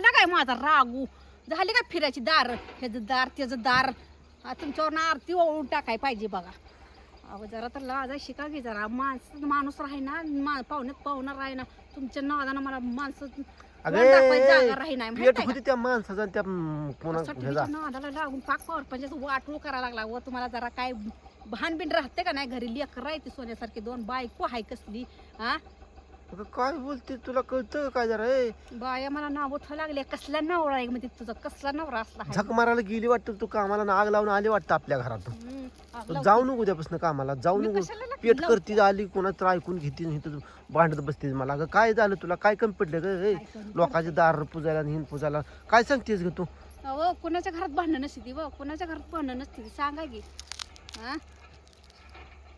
ना काय माझा रागू? झाली का फिरायची दार? ह्याचं दार त्याचं दार. तुमच्यावर ना आरती ओळून टाकाय पाहिजे बघा. अहो जरा तर लाजा शिका घे जरा. माणसं माणूस राही ना मा पाहुण्यात पाहुणा राही ना तुमच्या नावानं मला माणसं अगं, होती त्या माणसाचा आणि त्या म, कोणा का? ह्याचा तुमच्या नादाला लागून पाक पावर पंचायत वाटूळ करायला लागला. व तुम्हाला जरा काय भान बिन राहते का नाही? घरी लेकर राहते सोन्यासारखी दोन बायको हाय कसली हा अगं, काय बोलते? तुला कळतं काय जरा? ए बाया मला नाव उठवा लागले कसला नवरा आहे म्हणजे तुझा? कसला नवरा असला? झक मारायला गेली वाटतं तू? कामाला ना आग लावून आली वाटतं आपल्या घरात. हम्म, तू जाऊ नको उद्यापासून कामाला जाऊ मी नको. कशाला? पेट लव- करती आली कोणाचं ऐकून घेते इथं भांडत बसते मला. अगं काय झालं तुला? काय कमी पडलं ग? ए? लोकांचे दार पुजायला आणि हिन पुजायला. काय सांगतेस ग तू? अहो कोणाच्या घरात भांडण नसते ती व कोणाच्या घरात भांडण नसते ती? सांगा की. हा?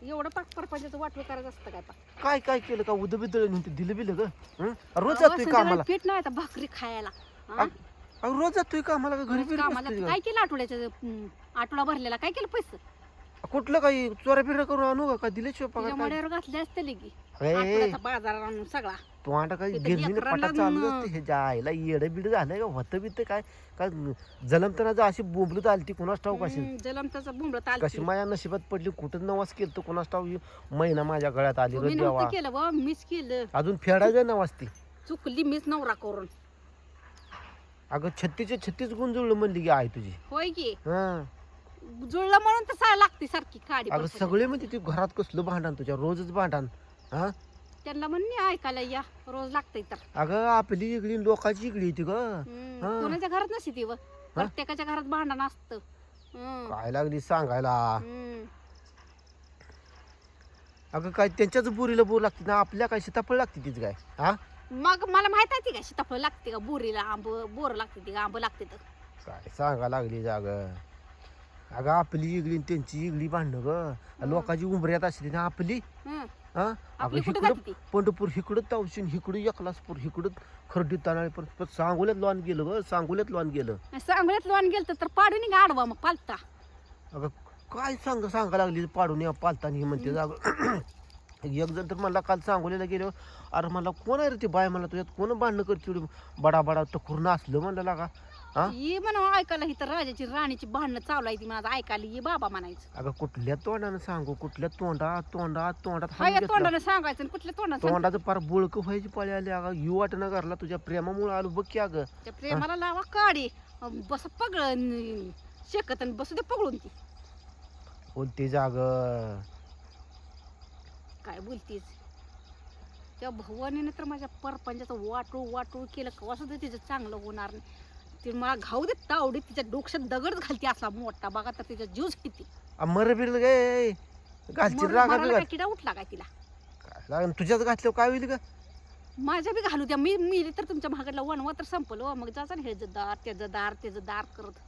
एवढं पाक परपंचाचं वाटलं करायचं असतं काय पाक? काय काय केलं का? उद नव्हते दिलं बिलं ग? हं? रोज कामाला पीठ नाही आता भाकरी खायला. हा? अगं, रोज जातोय कामाला का घरी रोज बिरी कामाला नसते का? काय केलं आठवड्याचं? हम्म, आठवडा भरलेला. काय केलं पैसे? कुठलं काही चोऱ्या बिऱ्या करून आणू का? का पगार काय? मड्यावर घातले असते की आठवड्याचा बाजार आणून सगळा. तू तिथं गिरणीने लेकरांना पटा चालू असते हे जायला येड बिड झालंय का? होतं बित काय? काय जलमताना अशी बोंबलत आली ती कुणाच ठाऊक असेल जलमताचा बुंबळत कशी माझ्या नशिबात पडली कुठं नवाज केलं तर कुणाच ठाऊक? महिना माझ्या गळ्यात आली रे तुम्ही देवा नव्हतं केलं व मीच केलं. अजून फेडायचं नवाज ती. चुकली मीच नवरा करून. अगं छत्तीचे छत्तीस गुण जुळलं म्हणली की आहे तुझी. होय की? हा. जुळलं म्हणून तर सा लागते सारखी काडी अगं पडपड. सगळे म्हणजे ते घरात कसलं भांडण तुझ्या रोजच भांडण. हा? त्यांना म्हण मी ऐकायला या रोज लागतंय तर. अगं आपली इकडी लोकांची इकडी येते ग. हा. कोणाच्या घरात नसते ती व. प्रत्येकाच्या घरात भांडण असतं. हम्म, काय लागली सांगायला? हम्म. अगं काय त्यांच्याच बुरीला बोर लागते ना? आपल्या काय सीताफळ लागते तीच काय? हा? मग मला माहीत आहे ती का सीताफळ लागते का? बोरीला आंब बोर लागते ती का? आंब लागते तर. काय सांगा लागली जाग अगं आपली आणि त्यांची इगली भांडणं ग. लोकांची उंबऱ्यात असते ना आपली. हम्म. हा? आपली अगं कुठे इकडं जाते ती? पंढरपूर इकडं तावशीन इकडं एकलासपूर इकडं खर्डी तानाळी परत सांगोल्यात लॉन गेलं ग सांगोल्यात लॉन गेलं. सांगोल्यात लोण गेलं तर पाडून आडवा मग पालता. अगं काय सांग सांगा लागली पाडून या पालताना ही म्हणते जाग. एक जण तर मला काल सांगोलीला गेलो अरे मला कोण आहे रे ती बाय मला तुझ्यात? कोण भांडणं करते एवढी? बडा बडा टकुरून असलं म्हणलं लागा. हा? ये म्हणा ऐकायला ही तर राजाची राणीची भांडणं चालू आहे ती माझं ऐकायला ये बाबा म्हणायचं. अगं कुठल्या तोंडानं सांगू? कुठल्या तोंडा तोंडा तोंडात हात घेतला. तोंडानं सांगायचं आणि कुठल्या तोंडानं सांग- तोंडाचं पार बुळक व्हायची पाळी आली. अगं यू वाटणं घरला तुझ्या प्रेमामुळे आलो. बघ की अगं. त्या प्रेमाला लावा काढी अं, बस पगळ शेकत आणि बसू दे पगळून ती. बोलते जाग काय बोलतीस? त्या भवानीने तर माझ्या परपंचाचं वाटू वाटू केलं. कवा सुद्धा तिचं चांगलं होणार नाही. ती मला घाऊ देत तावडी तिच्या डोक्यात दगड घालते असा मोठा. बघा तर तिचा ज्यूस किती. मर बिरल गे घालची मर- रागा मराला बिगा काय किडा उठला काय तिला? लागन तुझ्याच घातल्यावर काय होईल का माझ्या बी घालू द्या. मी मी तर तुमच्या महाकडला वनवा तर संपलं. हो. मग जायचं ना ह्याचं दार त्याचं दार त्याचं दार करत.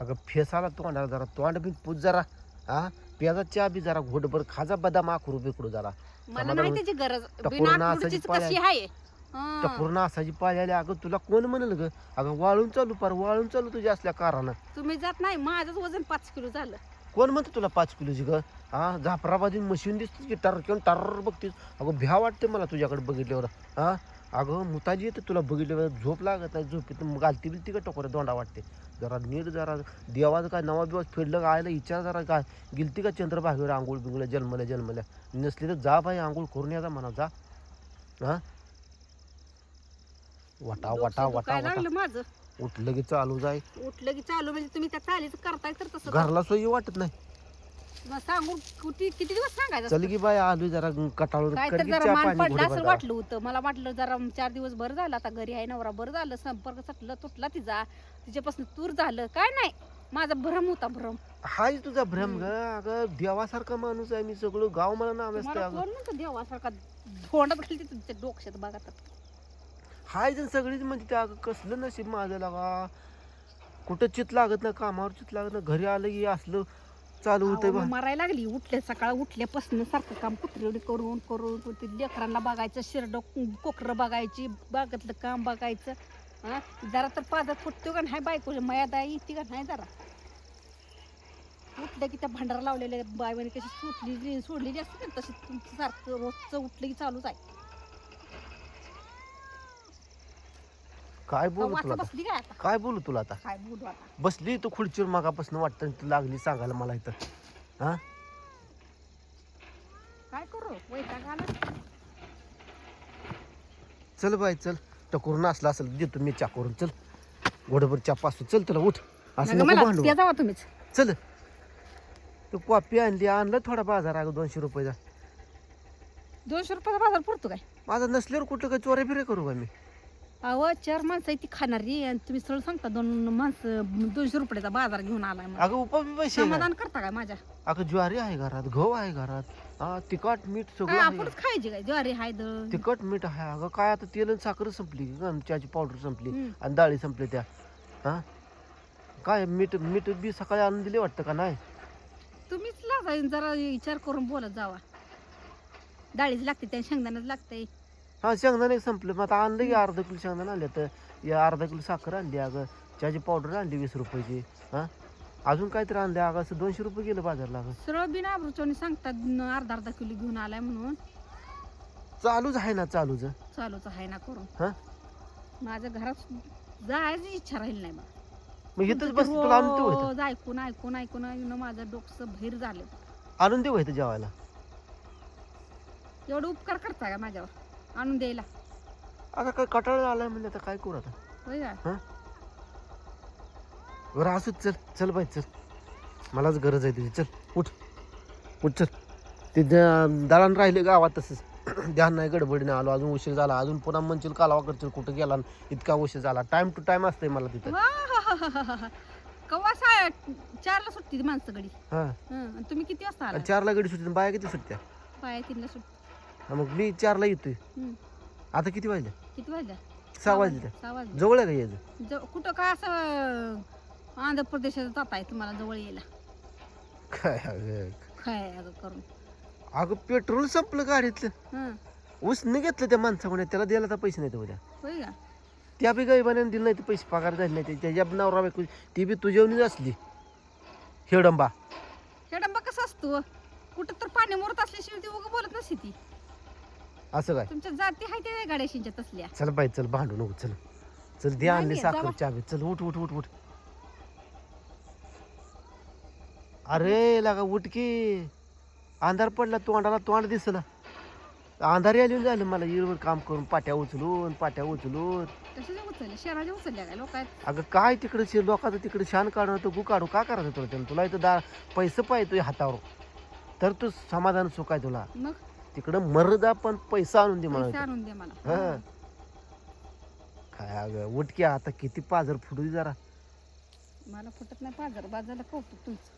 अगं फेस आला तोंडाला जरा. तोंड बी पूज जरा. हा प्याजा चहा बी जरा. घोटभर खाजा बदाम आखरू बिकडू जरा मला आम्हाला नाही त्याची गरज. बिना पाय कशी आहे. हं. त्या पूर्ण असाची पाय आली. अगं तुला कोण म्हणल ग? अगं वाळून चालू पार वाळून चालू तुझ्या असल्या कारानं. तुम्ही जात नाही माझंच वजन पाच किलो झालं. कोण म्हणतं तुला पाच किलोची ग? हा झापराबादी मशीन दिसते की टर किंवा टर बघतीस? अगं भ्या वाटते मला तुझ्याकडे बघितल्यावर. हा? अगं मुताजी येते तुला बघितल्यावर. झोप लागत नाही झोपेत गालती बिलती का टकोऱ्या दोंडा वाटते. जरा नीट जरा देवाचं काय नवा बिवाज फिरलं का आयला विचार जरा काय? गेलती का चंद्रभागेवर आंघोळ बिंगळ्या जन्मल्या जन्मल्या? नसली तर जा बाई आंघोळ करून या जा म्हणा जा. हा? वटा वटा वटा माझं? उठलं की चालू जाय. उठलं की चालू म्हणजे तुम्ही त्या चालीचं करताय तर तसं घरला सोयी वाटत नाही. मग सांगून किती किती दिवस सांगायचं चल की बाय आलोय जरा कटाळून. काय तर जरा मान पडलं असं. वाटलं होतं. मला वाटलं जरा चार दिवस बरं झालं. आता घरी आहे नवरा बरं झालं. संपर्क सटलं तुटला तिचा. तिच्यापासून दूर झालं. काय नाही. माझा भ्रम होता भ्रम. हाय तुझा भ्रम ग. अगं देवासारखा माणूस आहे मी सगळं. गाव मला नाव असते मला अगं. कोण म्हणतो देवासारखा धोंडात घालते तुमच्या डोक्यात? बघा तर. हाय जण सगळीच म्हणते ते अगं कसलं नशीब माझं लागा. कुठं चित लागत ना कामावर चित लागत ना घरी आलं की असलं चालू बा. मी मरायला लागली उठले सकाळ उठल्यापासून सारखं काम कुत्रेवडी करून करून करून ते लेकरांना बघायचं शिरड कोकरं बघायची बागातलं काम बघायचं. हा? जरा तर पाजात फुटतो का नाही बायको मयादा येते का नाही जरा? उठलं की त्या भांडारा लावलेल्या बायवानी कशी सुटली सोडलेली असते ना तशी तुमचं सारखं रोजचं उठलं की चालूच आहे. काय बोलू तुला आता? बसली काय आता? काय बोलू तुला आता? काय बोलू आता? बसली तू खुर्चीवर मागापासून वाटतं तू लागली सांगायला मला इथं. हा? काय करू? वैताग आला. चल बाई चल. टकोरून असला असेल देतो मी चा करून. चल. घोडभर चा पासू चल तुला उठ. असं नका नको मला भांडू. ते जावा तुम्हीच. चल. तू कॉपी आणली आणलं थोडा बाजार अगं दोनशे रुपयाचा दोनशे रुपयाचा बाजार पुरतो काय? माझा नसल्यावर कुठं काय चोऱ्या बिरे करू का मी? अहो चार माणसं आहे ती खाणारी आणि तुम्ही सरळ सांगता दोन माणसं दोनशे रुपयाचा बाजार घेऊन आलाय म्हणून. अगं उपा बी पैसे आहे. का? समाधान करता काय माझ्या? अगं ज्वारी आहे घरात गहू आहे घरात हा तिखट मीठ काय सगळं आहे. आपणच खायची काय? ज्वारी हाय दळ तिखट मीठ आहे. अगं काय आता तेल आणि साखर संपली गं, चहाची पावडर संपली हम्म. आणि डाळी संपली त्या हा? काय मीठ मीठ बी सकाळी आणून दिले वाटतं का नाही? तुम्हीच लाजा जरा विचार करून बोलत जावा. डाळीच लागते त्या शेंगदाण्याच लागते हा शेंगदाणे संपले मग आता आणलं की अर्धा किलो शेंगदाणे आणले तर या अर्धा किलो साखर आणली अगं चहाची पावडर आणली वीस रुपयाची हा अजून काहीतरी आणले अगं असं दोनशे रुपये गेलं बाजारला अगं सरळ बिना आबरूचोनी सांगतात न अर्धा अर्धा किलो घेऊन आलाय म्हणून चालूच आहे ना चालूच चालूच आहे ना करून हा माझ्या घरात जायची इच्छा राहील नाही मला मग इथंच बस तुला आणून देऊ इथं. रोज ऐकून ऐकून ऐकून ऐकून माझं डोकं भैर झालं. आणून देऊ इथं जेवायला. एवढं उपकार करता का माझ्यावर? आणून द्यायला. आता काय कटाळा आलाय म्हणजे आता काय करू आता? होय का? बरं असंच चल चल बाई चल. मलाच गरज आहे तुझी. चल उठ. उठ चल. ते दळण राहिले गावात तसंच. ध्यान नाही गडबडीने आलो. अजून उशीर झाला. अजून पुन्हा म्हणशील कालावा करशील कुठं गेला इतका उशीर झाला. टाइम टू टाइम असतंय मला तिथं! कवा सा चारला सुटती ती माणसं गडी. हा. हं, आणि तुम्ही किती वाजता आला चारला गडी सुटते. बाया किती सुटत्या? पाया तीनला सुट हा, मग मी चारला येतोय. हं. आता किती वाजल्या किती वाजल्या सहा वाजले. सहा वाजले. जवळ आहे का यायचं? कुठं काय असं आंध्र प्रदेशात जात आहे तुम्हाला जवळ यायला? काय अगं? काय अगं करून? अगं पेट्रोल संपलं गाडीतलं. हं. उसने घेतलं त्या माणसाकडे त्याला द्यायला तर पैसे नाही उद्या होय का? त्या बी गरिबाने दिले नाही ते पैसे पगार झाले नाही. ते- त्याच्या नवरा बायको ती बी तुझ्यावनीच असली. हेडंबा. हे डंबा कसा असतो? कुठं तर पाणी मुरत असल्याशिवाय ती उगं बोलत नसते ती. असं काय? तुमच्या जाती आहे त्या गाड्याशींच्या तसल्या. चल बाई चल भांडू नको चल. चल दे नाही आणली साखर. चाबी चल उठ उठ उठ उठ. अरे लागा उठ की. अंधार पडला तोंडाला तोंड दिसला अंधारी आली झालं मला इरवर काम करून पाट्या उचलून पाट्या उचलून. तशाच उचलल्या शहराच्या उचलल्या काय लोक आहेत अगं काय तिकडे शे लोकांचं तिकडे शान काढून तो गु काढू का करायचं तुला? त्यानं तुला इथं दा पैसे पाहिजे तुझ्या हातावर. तर तू समाधान सुख आहे तुला. मग? तिकडं मरदा पण पैसा आणून दे पैसे मला आणून दे मला. हा. काय अगं उठ की आता किती पाजर फुटू दे जरा. मला फुटत नाही बाजार बाजारला कौतुक तुमचं.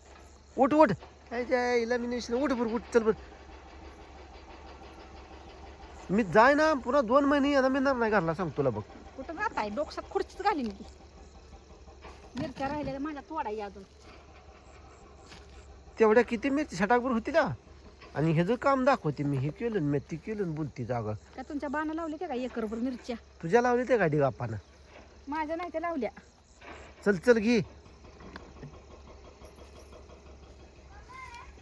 उठ उठ. काय काय इलॅमिनेशन उठ बरं उठ चल बरं. मी जाय ना पुन्हा दोन महिने येणार मी नाही घरला सांग तुला बघ. कुठं जात आहे? डोक्यात खुर्चीच घाली ती मिरच्या राहिलेल्या माझ्या तोडा आहे अजून. तेवढ्या किती मी छटाकभर होती का? आणि ह्याचं काम दाखवते मी हे केलं मी ती केलं बोलती जागा. त्या तुमच्या बाणा लावल्या त्या का एकरभर मिरच्या. तुझ्या लावली ते गाडी गापानं माझ्या नाही त्या लावल्या. चल चल घे.